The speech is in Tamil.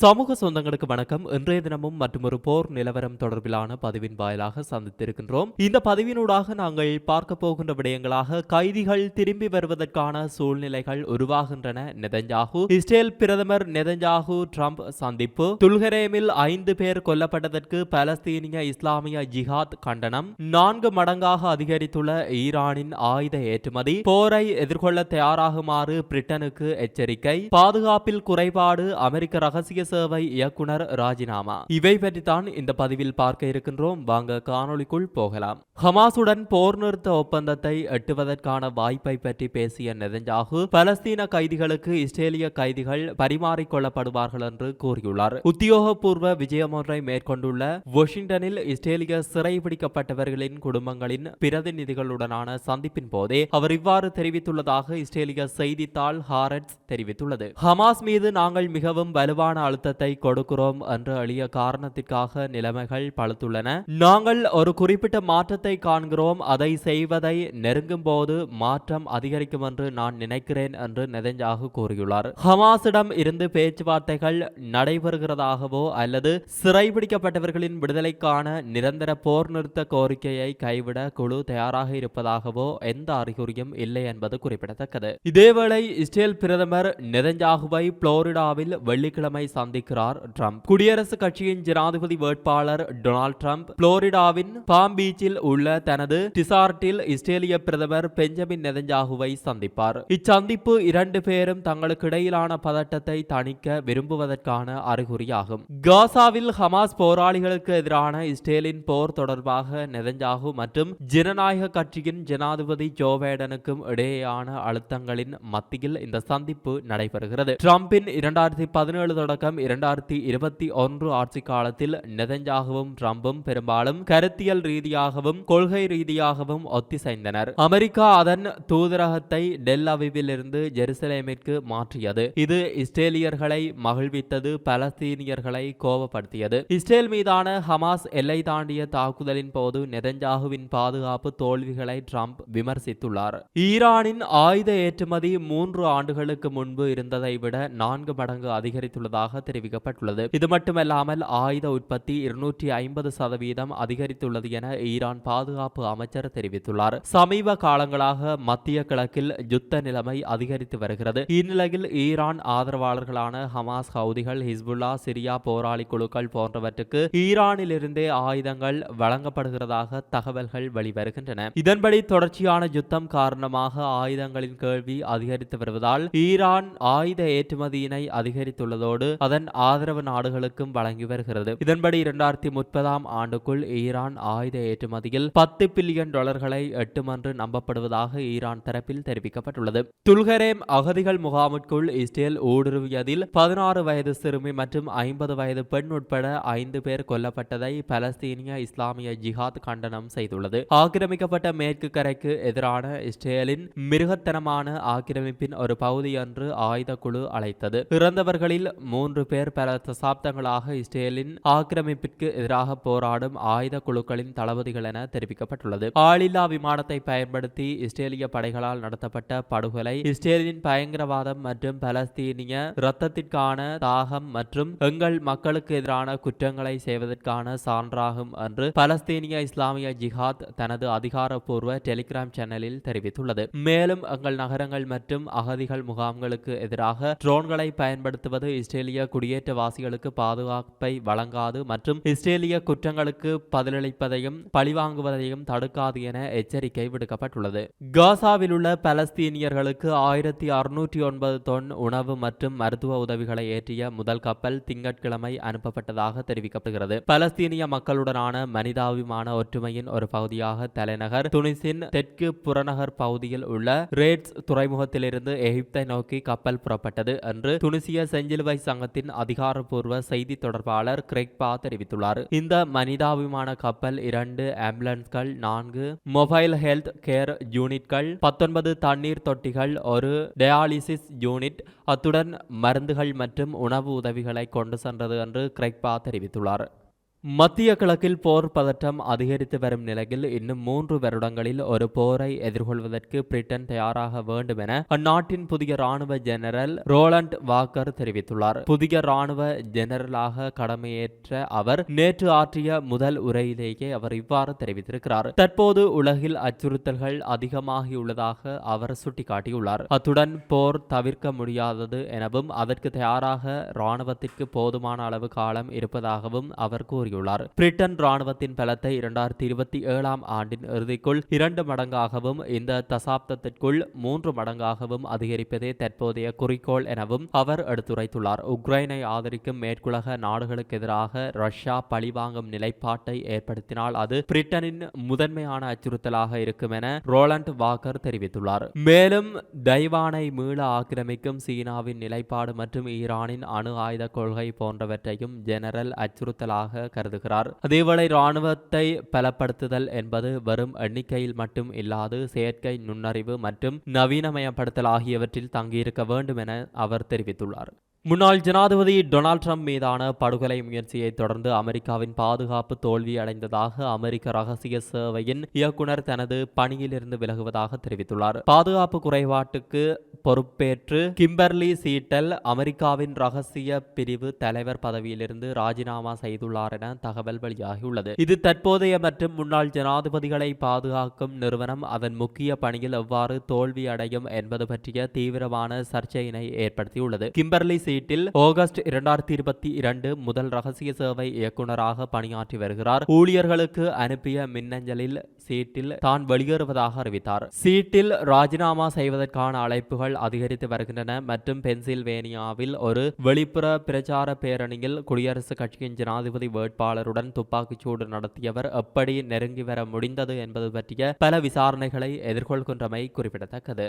சமூக சொந்தங்களுக்கு வணக்கம். இன்றைய தினமும் மற்றும் ஒரு போர் நிலவரம் தொடர்பிலான பதிவின் வாயிலாக சந்தித்திருக்கின்றோம். இந்த பதிவினூடாக நாங்கள் பார்க்க போகின்ற விடயங்களாக கைதிகள் திரும்பி வருவதற்கான சூழ்நிலைகள் உருவாகின்றன. நெதஞ்சாகு இஸ்ரேல் பிரதமர் நெதஞ்சாகு டிரம்ப் சந்திப்பு துல்கரேமில் ஐந்து பேர் கொல்லப்பட்டதற்கு பலஸ்தீனிய இஸ்லாமிய ஜிஹாத் கண்டனம் நான்கு மடங்காக அதிகரித்துள்ள ஈரானின் ஆயுத ஏற்றுமதி போரை எதிர்கொள்ள தயாராகுமாறு பிரிட்டனுக்கு எச்சரிக்கை பாதுகாப்பில் குறைபாடு அமெரிக்க ரகசிய சேவை இயக்குனர் ராஜினாமா. இவை பற்றித்தான் இந்த பதிவில் பார்க்க இருக்கின்றோம். வாங்க காணொளிக்குள் போகலாம். ஹமாசுடன் போர் நிறுத்த ஒப்பந்தத்தை எட்டுவதற்கான வாய்ப்பை பற்றி பேசிய நெதஞ்சாகு பலஸ்தீன கைதிகளுக்கு இஸ்ரேலிய கைதிகள் பரிமாறிக்கொள்ளப்படுவார்கள் என்று கூறியுள்ளார். உத்தியோகபூர்வ விஜயம் ஒன்றை மேற்கொண்டுள்ள வாஷிங்டனில் இஸ்ரேலிய சிறைபிடிக்கப்பட்டவர்களின் குடும்பங்களின் பிரதிநிதிகளுடனான சந்திப்பின் போதே அவர் இவ்வாறு தெரிவித்துள்ளதாக இஸ்ரேலிய செய்தித்தாள் ஹாரட்ஸ் தெரிவித்துள்ளது. ஹமாஸ் மீது நாங்கள் மிகவும் வலுவான அழுத்தத்தை கொடுக்கிறோம் என்று எளிய காரணத்திற்காக நிலைமைகள் பழுத்துள்ளன. நாங்கள் ஒரு குறிப்பிட்ட மாற்றத்தை காண்கிறோம். அதை செய்வதை நெருங்கும் போது மாற்றம் அதிகரிக்கும் என்று நான் நினைக்கிறேன் என்று நெதஞ்சாக கூறியுள்ளார். ஹமாஸிடம் இருந்து பேச்சுவார்த்தைகள் நடைபெறுகிறதாகவோ அல்லது சிறைபிடிக்கப்பட்டவர்களின் விடுதலைக்கான நிரந்தர போர் நிறுத்த கோரிக்கையை கைவிட குழு தயாராக இருப்பதாகவோ எந்த அறிகுறியும் இல்லை என்பது குறிப்பிடத்தக்கது. இதேவேளை இஸ்ரேல் பிரதமர் நெதஞ்சாகுவை புளோரிடாவில் வெள்ளிக்கிழமை சந்திக்கிறார் ட்ரம்ப். குடியரசுக் கட்சியின் ஜனாதிபதி வேட்பாளர் டொனால்ட் ட்ரம்ப் புளோரிடாவின் பாம் பீச்சில் உள்ள தனது டிசார்ட்டில் இஸ்ரேலிய பிரதமர் பெஞ்சமின் நெதஞ்சாகுவை சந்திப்பார். இச்சந்திப்பு இரண்டு பேரும் தங்களுக்கு இடையிலான பதட்டத்தை தணிக்க விரும்புவதற்கான அறிகுறியாகும். காசாவில் ஹமாஸ் போராளிகளுக்கு எதிரான இஸ்ரேலின் போர் தொடர்பாக நெதஞ்சாகு மற்றும் ஜனநாயக கட்சியின் ஜனாதிபதி ஜோ பைடனுக்கும் இடையேயான அழுத்தங்களின் மத்தியில் இந்த சந்திப்பு நடைபெறுகிறது. ட்ரம்பின் இரண்டாயிரத்தி பதினேழு தொடக்கம் இரண்டாயிரத்தி இருபத்தி ஒன்று ஆட்சி காலத்தில் நெதஞ்சாகவும் ட்ரம்பும் பெரும்பாலும் கருத்தியல் ரீதியாகவும் கொள்கை ரீதியாகவும் ஒத்திசைந்தனர். அமெரிக்கா அதன் தூதரகத்தை டெல் அவிவில் இருந்து ஜெருசலேமிற்கு மாற்றியது. இது இஸ்ரேலியர்களை மகிழ்வித்தது பலஸ்தீனியர்களை கோபப்படுத்தியது. இஸ்ரேல் மீதான ஹமாஸ் எல்லை தாண்டிய தாக்குதலின் போது நெதஞ்சாகுவின் பாதுகாப்பு தோல்விகளை ட்ரம்ப் விமர்சித்துள்ளார். ஈரானின் ஆயுத ஏற்றுமதி மூன்று ஆண்டுகளுக்கு முன்பு இருந்ததை விட நான்கு மடங்கு அதிகரித்துள்ளதாக தெரிவிக்கப்பட்டுள்ளது. இது மட்டுமல்லாமல் ஆயுத உற்பத்தி இருநூற்றி ஐம்பது சதவீதம் அதிகரித்துள்ளது என ஈரான் பாதுகாப்பு அமைச்சர் தெரிவித்துள்ளார். சமீப காலங்களாக மத்திய கிழக்கில் யுத்த நிலைமை அதிகரித்து வருகிறது. இந்நிலையில் ஈரான் ஆதரவாளர்களான ஹமாஸ் ஹவுதிகள் ஹிஸ்புல்லா சிரியா போராளி குழுக்கள் போன்றவற்றுக்கு ஈரானிலிருந்தே ஆயுதங்கள் வழங்கப்படுகிறதாக தகவல்கள் வெளிவருகின்றன. இதன்படி தொடர்ச்சியான யுத்தம் காரணமாக ஆயுதங்களின் கேள்வி அதிகரித்து வருவதால் ஈரான் ஆயுத ஏற்றுமதியினை அதிகரித்துள்ளதோடு அதன் ஆதரவு நாடுகளுக்கும் வழங்கி வருகிறது. இதன்படி இரண்டாயிரத்தி முப்பதாம் ஆண்டுக்குள் ஈரான் ஆயுத ஏற்றுமதியில் பத்து பில்லியன் டாலர்களை எட்டும் என்று நம்பப்படுவதாக ஈரான் தரப்பில் தெரிவிக்கப்பட்டுள்ளது. துல்கரேம் அகதிகள் முகாமிற்குள் இஸ்ரேல் ஊடுருவியதில் பதினாறு வயது சிறுமி மற்றும் ஐம்பது வயது பெண் உட்பட ஐந்து பேர் கொல்லப்பட்டதை பலஸ்தீனிய இஸ்லாமிய ஜிஹாத் கண்டனம் செய்துள்ளது. ஆக்கிரமிக்கப்பட்ட மேற்கு கரைக்கு எதிரான இஸ்ரேலின் மிருகத்தனமான ஆக்கிரமிப்பின் ஒரு பகுதி என்று ஆயுத குழு அழைத்தது. இறந்தவர்களில் மூன்று பேர் பல தசாப்தங்களாக இஸ்ரேலின் ஆக்கிரமிப்பிற்கு எதிராக போராடும் ஆயுத குழுக்களின் தளபதிகள் என தெரிவிக்கப்பட்டுள்ளது. ஆளில்லா விமானத்தை பயன்படுத்தி இஸ்ரேலிய படைகளால் நடத்தப்பட்ட படுகொலை இஸ்ரேலின் பயங்கரவாதம் மற்றும் பலஸ்தீனிய இரத்தத்திற்கான தாகம் மற்றும் எங்கள் மக்களுக்கு எதிரான குற்றங்களை செய்வதற்கான சான்றாகும் என்று பலஸ்தீனிய இஸ்லாமிய ஜிஹாத் தனது அதிகாரப்பூர்வ டெலிகிராம் சேனலில் தெரிவித்துள்ளது. மேலும் எங்கள் நகரங்கள் மற்றும் அகதிகள் முகாம்களுக்கு எதிராக ட்ரோன்களை பயன்படுத்துவது இஸ்ரேலிய குடியேற்றவாசிகளுக்கு பாதுகாப்பை வழங்காது மற்றும் இஸ்ரேலிய குற்றங்களுக்கு பதிலளிப்பதையும் பழிவாங்குவதையும் தடுக்காது என எச்சரிக்கை விடுக்கப்பட்டுள்ளது. காசாவில் உள்ள பலஸ்தீனியர்களுக்கு ஆயிரத்தி அறுநூற்றி ஒன்பது தொன் உணவு மற்றும் மருத்துவ உதவிகளை ஏற்றிய முதல் கப்பல் திங்கட்கிழமை அனுப்பப்பட்டதாக தெரிவிக்கப்படுகிறது. பலஸ்தீனிய மக்களுடனான மனிதாபிமான ஒற்றுமையின் ஒரு பகுதியாக தலைநகர் துனிசின் தெற்கு புறநகர் பகுதியில் உள்ள ரேட்ஸ் துறைமுகத்திலிருந்து எகிப்தை நோக்கி கப்பல் புறப்பட்டது என்று துனிசிய செஞ்சிலுவை சங்கத்தின் அதிகாரப்பூர்வ செய்தி தொடர்பாளர் கிரெக்பா தெரிவித்துள்ளார். இந்த மனிதாபிமான கப்பல் இரண்டு ஆம்புலன்ஸ்கள் நான்கு மொபைல் ஹெல்த் கேர் யூனிட்கள் பத்தொன்பது தண்ணீர் தொட்டிகள் ஒரு டயாலிசிஸ் யூனிட் அத்துடன் மருந்துகள் மற்றும் உணவு உதவிகளை கொண்டு சென்றது என்று கிரெக்பா தெரிவித்துள்ளார். மத்திய கிழக்கில் போர் பதற்றம் அதிகரித்து வரும் நிலையில் இன்னும் மூன்று வருடங்களில் ஒரு போரை எதிர்கொள்வதற்கு பிரிட்டன் தயாராக வேண்டும் என அந்நாட்டின் புதிய ராணுவ ஜெனரல் ரோலண்ட் வாக்கர் தெரிவித்துள்ளார். புதிய ராணுவ ஜெனரலாக கடமையேற்ற அவர் நேற்று ஆற்றிய முதல் உரையிலேயே அவர் இவ்வாறு தெரிவித்திருக்கிறார். தற்போது உலகில் அச்சுறுத்தல்கள் அதிகமாகியுள்ளதாக அவர் சுட்டிக்காட்டியுள்ளார். அத்துடன் போர் தவிர்க்க முடியாதது எனவும் அதற்கு தயாராக ராணுவத்திற்கு போதுமான அளவு காலம் இருப்பதாகவும் அவர் கூறியுள்ளார் கூறியுள்ளார் பிரிட்டன் ராணுவத்தின் பலத்தை இரண்டாயிரத்தி இருபத்தி ஏழாம் ஆண்டின் இறுதிக்குள் இரண்டு மடங்காகவும் இந்த தசாப்தத்திற்குள் மூன்று மடங்காகவும் அதிகரிப்பதே தற்போதைய குறிக்கோள் எனவும் அவர் எடுத்துரைத்துள்ளார். உக்ரைனை ஆதரிக்கும் மேற்குலக நாடுகளுக்கு எதிராக ரஷ்யா பழிவாங்கும் நிலைப்பாட்டை ஏற்படுத்தினால் அது பிரிட்டனின் முதன்மையான அச்சுறுத்தலாக இருக்கும் என ரோலண்ட் வாக்கர் தெரிவித்துள்ளார். மேலும் தைவானை மீள ஆக்கிரமிக்கும் சீனாவின் நிலைப்பாடு மற்றும் ஈரானின் அணு ஆயுத கொள்கை போன்றவற்றையும் ஜெனரல் அச்சுறுத்தலாக கருதுகிறார். அதேவேளை இராணுவத்தை பலப்படுத்துதல் என்பது வெறும் எண்ணிக்கையில் மட்டும் இல்லாது செயற்கை நுண்ணறிவு மற்றும் நவீனமயப்படுத்தல் ஆகியவற்றில் தங்கியிருக்க வேண்டும் என அவர் தெரிவித்துள்ளார். முன்னாள் ஜனாதிபதி டொனால்ட் ட்ரம்ப் மீதான படுகொலை முயற்சியை தொடர்ந்து அமெரிக்காவின் பாதுகாப்பு தோல்வி அடைந்ததாக அமெரிக்க ரகசிய சேவையின் இயக்குனர் தனது பணியிலிருந்து விலகுவதாக தெரிவித்துள்ளார். பாதுகாப்பு குறைபாட்டுக்கு பொறுப்பேற்று கிம்பர்லி சீட்டல் அமெரிக்காவின் ரகசிய பிரிவு தலைவர் பதவியிலிருந்து ராஜினாமா செய்துள்ளார் என தகவல் வெளியாகியுள்ளது. இது தற்போதைய மற்றும் முன்னாள் ஜனாதிபதிகளை பாதுகாக்கும் நிறுவனம் அதன் முக்கிய பணியில் எவ்வாறு தோல்வி அடையும் என்பது பற்றிய தீவிரமான சர்ச்சையினை ஏற்படுத்தியுள்ளது. கிம்பர்லி சீட்டில் ஆகஸ்ட் இரண்டாயிரத்தி இருபத்தி இரண்டு முதல் ரகசிய சேவை இயக்குநராக பணியாற்றி வருகிறார். ஊழியர்களுக்கு அனுப்பிய மின்னஞ்சலில் சீட்டில் தான் வெளியேறுவதாக அறிவித்தார். சீட்டில் ராஜினாமா செய்வதற்கான அழைப்புகள் அதிகரித்து வருகின்றன மற்றும் பென்சில்வேனியாவில் ஒரு வெளிப்புற பிரச்சார பேரணியில் குடியரசுக் கட்சியின் ஜனாதிபதி வேட்பாளருடன் துப்பாக்கிச்சூடு நடத்தியவர் எப்படி நெருங்கி வர முடிந்தது என்பது பற்றிய பல விசாரணைகளை எதிர்கொள்கின்றமை குறிப்பிடத்தக்கது.